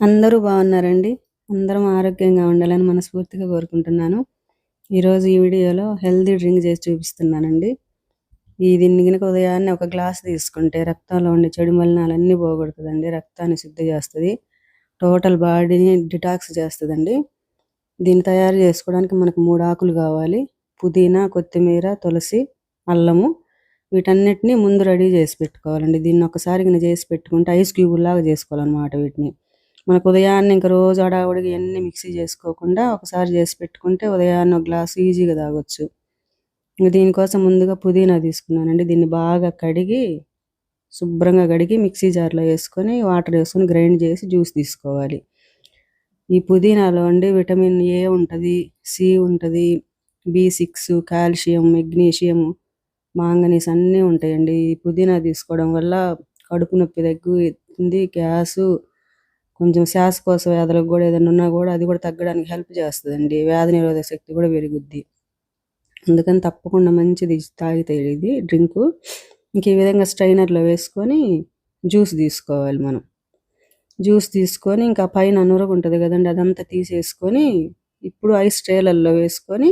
అందరూ బాగున్నారండి. అందరం ఆరోగ్యంగా ఉండాలని మనస్ఫూర్తిగా కోరుకుంటున్నాను. ఈరోజు ఈ వీడియోలో హెల్తీ డ్రింక్ చేసి చూపిస్తున్నానండి. ఈ దీన్ని కనుక ఉదయాన్నే ఒక గ్లాస్ తీసుకుంటే రక్తంలో ఉండే చెడు మలినాలన్నీ పోగొడుతుందండి. రక్తాన్ని శుద్ధి చేస్తుంది. టోటల్ బాడీని డిటాక్స్ చేస్తుందండి. దీన్ని తయారు చేసుకోవడానికి మనకు మూడు ఆకులు కావాలి. పుదీనా కొత్తిమీర తులసి అల్లము వీటన్నిటిని ముందు రెడీ చేసి పెట్టుకోవాలండి. దీన్ని ఒకసారి చేసి పెట్టుకుంటే ఐస్ క్యూబ్ లాగా చేసుకోవాలన్నమాట వీటిని. మనకు ఉదయాన్నే ఇంకా రోజు అడావుడిగా ఎన్ని మిక్సీ చేసుకోకుండా ఒకసారి చేసి పెట్టుకుంటే ఉదయాన్నే ఒక గ్లాస్ ఈజీగా తాగొచ్చు. దీనికోసం ముందుగా పుదీనా తీసుకున్నానండి. దీన్ని బాగా కడిగి శుభ్రంగా కడిగి మిక్సీ జార్లో వేసుకొని వాటర్ వేసుకొని గ్రైండ్ చేసి జ్యూస్ తీసుకోవాలి. ఈ పుదీనాలో అండి విటమిన్ ఏ ఉంటుంది సి ఉంటుంది B six calcium magnesium manganese అన్నీ ఉంటాయండి. ఈ పుదీనా తీసుకోవడం వల్ల కడుపు నొప్పి తగ్గుతుంది గ్యాసు కొంచెం శ్వాసకోశ వ్యాధులకు కూడా ఏదైనా ఉన్నా కూడా అది కూడా తగ్గడానికి హెల్ప్ చేస్తుందండి. వ్యాధి నిరోధక శక్తి కూడా పెరుగుద్ది. అందుకని తప్పకుండా మంచిది తాగితే ఇది డ్రింకు ఇంక ఈ విధంగా స్ట్రైనర్లో వేసుకొని జ్యూస్ తీసుకోవాలి మనం. జ్యూస్ తీసుకొని ఇంకా పైన నురగ ఉంటుంది కదండి అదంతా తీసేసుకొని ఇప్పుడు ఐస్ ట్రేలల్లో వేసుకొని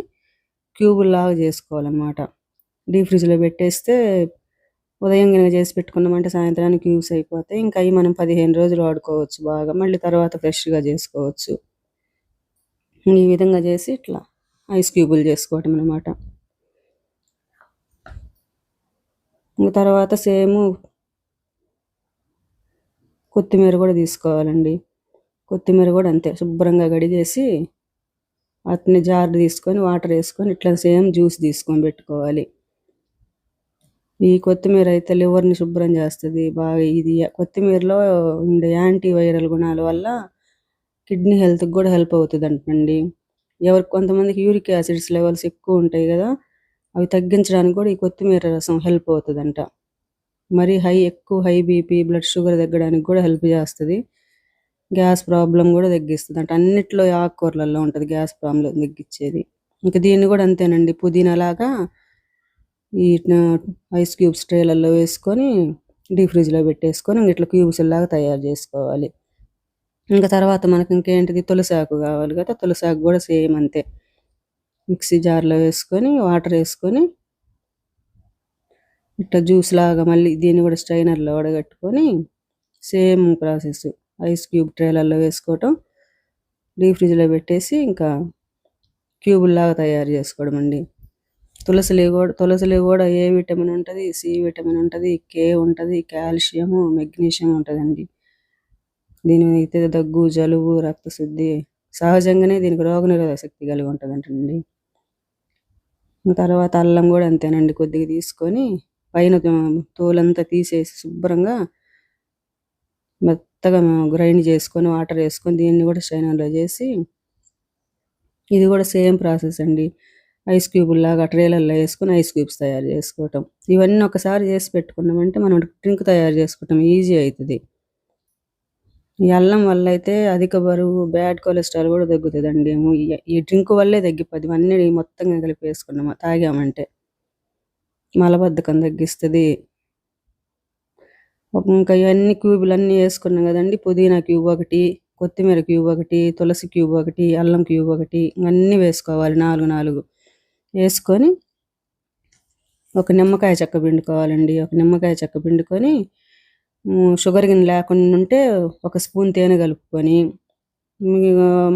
క్యూబుల్లాగా చేసుకోవాలన్నమాట. డీప్ ఫ్రిడ్జ్లో పెట్టేస్తే ఉదయం కనుక చేసి పెట్టుకున్నామంటే సాయంత్రానికి యూస్ అయిపోతాయి ఇంకా అవి మనం పదిహేను రోజులు వాడుకోవచ్చు బాగా. మళ్ళీ తర్వాత ఫ్రెష్గా చేసుకోవచ్చు. ఈ విధంగా చేసి ఇట్లా ఐస్ క్యూబులు చేసుకోవటం అనమాట ఇంకా తర్వాత సేమ్ కొత్తిమీర కూడా తీసుకోవాలండి. కొత్తిమీర కూడా అంతే శుభ్రంగా కడిగేసి వాటిని జార్ తీసుకొని వాటర్ వేసుకొని ఇట్లా సేమ్ జ్యూస్ తీసుకొని పెట్టుకోవాలి. ఈ కొత్తిమీర అయితే లివర్ని శుభ్రం చేస్తుంది. బాగా ఇది కొత్తిమీరలో ఉండే యాంటీ వైరల్ గుణాల వల్ల కిడ్నీ హెల్త్కి కూడా హెల్ప్ అవుతుంది అంటండి ఎవరికి కొంతమందికి యూరిక్ యాసిడ్స్ లెవెల్స్ ఎక్కువ ఉంటాయి కదా అవి తగ్గించడానికి కూడా ఈ కొత్తిమీర రసం హెల్ప్ అవుతుందంట. మరి హై ఎక్కువ హై బీపీ బ్లడ్ షుగర్ తగ్గడానికి కూడా హెల్ప్ చేస్తుంది. గ్యాస్ ప్రాబ్లం కూడా తగ్గిస్తుంది అంటే అన్నిట్లో ఆకుకూరలలో ఉంటుంది గ్యాస్ ప్రాబ్లం తగ్గించేది. ఇంకా దీన్ని కూడా అంతేనండి. పుదీనా లాగా ఈ ఐస్ క్యూబ్స్ ట్రేలలో వేసుకొని డీప్ ఫ్రిడ్జ్లో పెట్టేసుకొని ఇట్లా క్యూబ్స్ లాగా తయారు చేసుకోవాలి. ఇంకా తర్వాత మనకి ఇంకేంటిది? తులసాకు కావాలి కదా తులసాకు కూడా సేమ్ అంతే. మిక్సీ జార్లో వేసుకొని వాటర్ వేసుకొని ఇట్లా జ్యూస్ లాగా మళ్ళీ దీన్ని కూడా స్ట్రైనర్లో వడగట్టుకొని సేమ్ ప్రాసెస్ ఐస్ క్యూబ్ ట్రేలలో వేసుకోవటం డీప్ ఫ్రిడ్జ్లో పెట్టేసి ఇంకా క్యూబుల్లాగా తయారు చేసుకోవడం అండి. తులసిలో కూడా తులసిలో కూడా ఏ విటమిన్ ఉంటుంది? సి విటమిన్ ఉంటుంది కే ఉంటుంది కాల్షియము మెగ్నీషియం ఉంటుందండి. దీని అయితే దగ్గు జలుబు రక్తశుద్ధి సహజంగానే దీనికి రోగనిరోధక శక్తి కలిగి ఉంటుందంటండి. తర్వాత అల్లం కూడా అంతేనండి కొద్దిగా తీసుకొని పైన తోలంతా తీసేసి శుభ్రంగా మెత్తగా గ్రైండ్ చేసుకొని వాటర్ వేసుకొని దీన్ని కూడా స్ట్రైనర్లో చేసి ఇది కూడా సేమ్ ప్రాసెస్ అండి. ఐస్ క్యూబుల్లాగా ట్రేలల్లో వేసుకొని ఐస్ క్యూబ్స్ తయారు చేసుకోవటం. ఇవన్నీ ఒకసారి చేసి పెట్టుకున్నామంటే మనం డ్రింక్ తయారు చేసుకోవటం ఈజీ అవుతుంది. ఈ అల్లం వల్ల అయితే అధిక బరువు బ్యాడ్ కొలెస్ట్రాల్ కూడా తగ్గుతుందండి. ఈ డ్రింక్ వల్లే తగ్గిపోద్ది. ఇవన్నీ మొత్తంగా కలిపి వేసుకున్నాము తాగామంటే. మలబద్ధకం తగ్గిస్తుంది. ఇంకా ఇవన్నీ క్యూబులు అన్నీ వేసుకున్నాం కదండి. పుదీనా క్యూబ్ ఒకటి కొత్తిమీర క్యూబ్ ఒకటి తులసి క్యూబ్ ఒకటి అల్లం క్యూబ్ ఒకటి అన్నీ వేసుకోవాలి. నాలుగు నాలుగు. వేసుకొని ఒక నిమ్మకాయ చెక్క పిండుకోవాలండి. ఒక నిమ్మకాయ చెక్క పిండుకొని షుగర్ గిన్నె లేకుండా ఉంటే ఒక స్పూన్ తేనె కలుపుకొని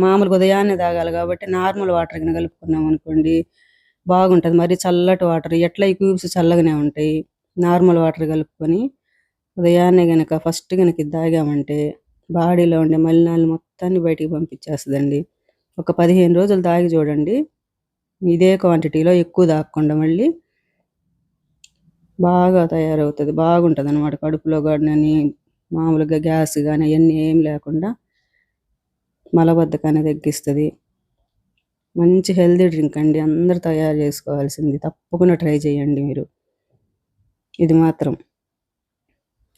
మామూలుగా ఉదయాన్నే తాగాలి కాబట్టి నార్మల్ వాటర్ గిన్నె కలుపుకున్నాం అనుకోండి బాగుంటుంది. మరి చల్లటి వాటర్ ఎట్లా ఈ క్యూబ్స్ చల్లగానే ఉంటాయి. నార్మల్ వాటర్ కలుపుకొని ఉదయాన్నే కనుక ఫస్ట్ కనుక తాగామంటే బాడీలో ఉండే మలినాలు మొత్తాన్ని బయటికి పంపించేస్తుందండి. ఒక పదిహేను రోజులు తాగి చూడండి. ఇదే క్వాంటిటీలో ఎక్కువ తాగకుండా మళ్ళీ బాగా తయారవుతుంది బాగుంటుంది అనమాట కడుపులో కానీ మామూలుగా గ్యాస్ కానీ అవన్నీ ఏం లేకుండా మలబద్ధకాన్ని తగ్గిస్తుంది. మంచి హెల్దీ డ్రింక్ అండి. అందరు తయారు చేసుకోవాల్సింది. తప్పకుండా ట్రై చేయండి మీరు. ఇది మాత్రం.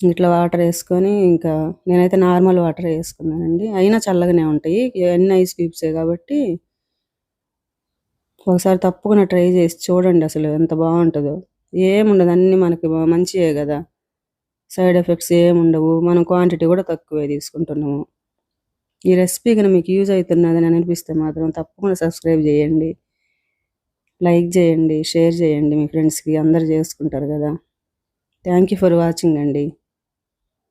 ఇట్లా వాటర్ వేసుకొని ఇంకా నేనైతే నార్మల్ వాటర్ వేసుకున్నానండి. అయినా చల్లగానే ఉంటాయి. ఇవన్నీ ఐస్ క్యూబ్సే కాబట్టి ఒకసారి తప్పకుండా ట్రై చేసి చూడండి అసలు ఎంత బాగుంటుందో. ఏముండదు అన్నీ మనకి మంచియే కదా. సైడ్ ఎఫెక్ట్స్ ఏముండవు మనం క్వాంటిటీ కూడా తక్కువే తీసుకుంటున్నాము. ఈ రెసిపీ కనుక మీకు యూజ్ అవుతున్నదని అనిపిస్తే మాత్రం తప్పకుండా సబ్స్క్రైబ్ చేయండి. లైక్ చేయండి షేర్ చేయండి మీ ఫ్రెండ్స్కి అందరు చేసుకుంటారు కదా. థ్యాంక్ యూ ఫర్ వాచింగ్ అండి.